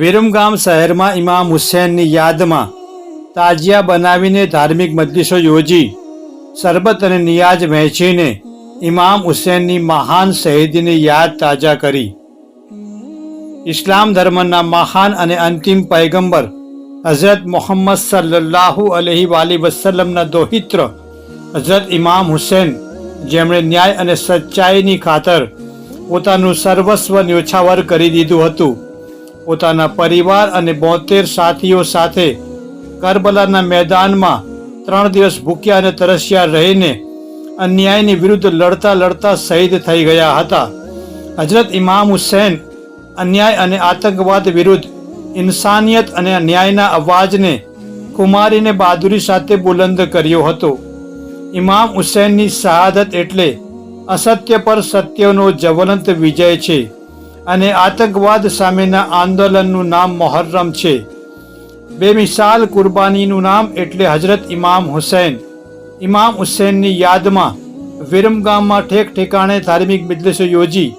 વિરમગામ શહેરમાં ઇમામ હુસેનની યાદમાં તાજિયા બનાવીને ધાર્મિક મજલિસો યોજી, શરબત અને નિયાજ વહેંચીને ઇમામ હુસેનની મહાન શહીદીની યાદ તાજા કરી. ઇસ્લામ ધર્મના મહાન અને અંતિમ પૈગંબર હઝરત મોહમ્મદ સલ્લાહુ અલહી વાલી વસલમના દોહિત્ર હઝરત ઇમામ હુસેન, જેમણે ન્યાય અને સચ્ચાઈની ખાતર પોતાનું સર્વસ્વ ન્યોછાવર કરી દીધું હતું. પોતાના પરિવાર અને બોતેર સાથીઓ સાથે કરબલાના મેદાનમાં ત્રણ દિવસ ભૂખ્યા અને તરસ્યા રહીને અન્યાયની વિરુદ્ધ લડતા લડતા શહીદ થઈ ગયા હતા. હજરત ઇમામ હુસેન અન્યાય અને આતંકવાદ વિરુદ્ધ ઇન્સાનિયત અને ન્યાયના અવાજને કુમારીને બહાદુરી સાથે બુલંદ કર્યો હતો. ઇમામ હુસેનની શહાદત એટલે અસત્ય પર સત્યનો જ્વલંત વિજય છે. અને આતંકવાદ સામેના આંદોલનનું નામ મોહર્રમ છે. બેમિસાલ કુરબાનીનું નામ એટલે હજરત ઇમામ હુસૈન. ઇમામ હુસૈનની યાદમાં વિરમગામમાં ઠેક ઠેકાણે ધાર્મિક મજલિસો યોજી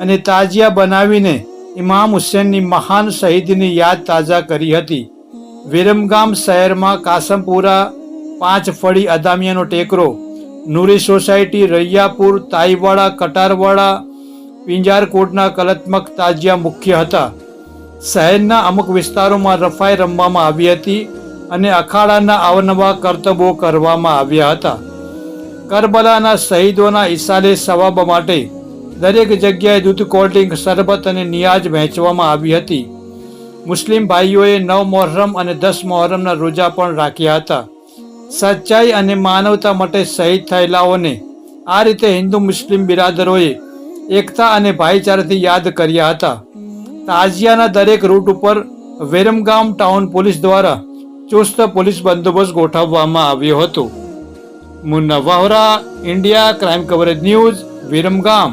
અને તાજિયા બનાવીને ઇમામ હુસૈનની મહાન શહીદની યાદ તાજા કરી હતી. વિરમગામ શહેરમાં કાસમપુરા પાંચ ફળી અદામિયાનો ટેકરો, નૂરી સોસાયટી, રૈયાપુર તાઈવાડા કટારવાડા પિંજારકોટના કલાત્મક તાજિયા મુખ્ય હતા. શહેરના અમુક વિસ્તારોમાં રફાઈ રમવામાં આવી હતી અને અખાડાના અવનવા કરતબો કરવામાં આવ્યા હતા. કરબલાના શહીદોના ઈસાલે સવાબ માટે દરેક જગ્યાએ દૂધ કોલ્ડ્રિંક, શરબત અને નિયાજ વહેંચવામાં આવી હતી. મુસ્લિમ ભાઈઓએ નવ મોહરમ અને દસ મોહરમના રોજા પણ રાખ્યા હતા. સચ્ચાઈ અને માનવતા માટે શહીદ થયેલાઓને આ રીતે હિન્દુ મુસ્લિમ બિરાદરોએ એકતા અને ભાઈચારાથી યાદ કર્યા હતા. તાજિયાના દરેક રૂટ ઉપર વેરમગામ ટાઉન પોલીસ દ્વારા ચુસ્ત પોલીસ બંદોબસ્ત ગોઠવવામાં આવ્યો હતો. Munna Vahra India, crime coverage news, Viramgam.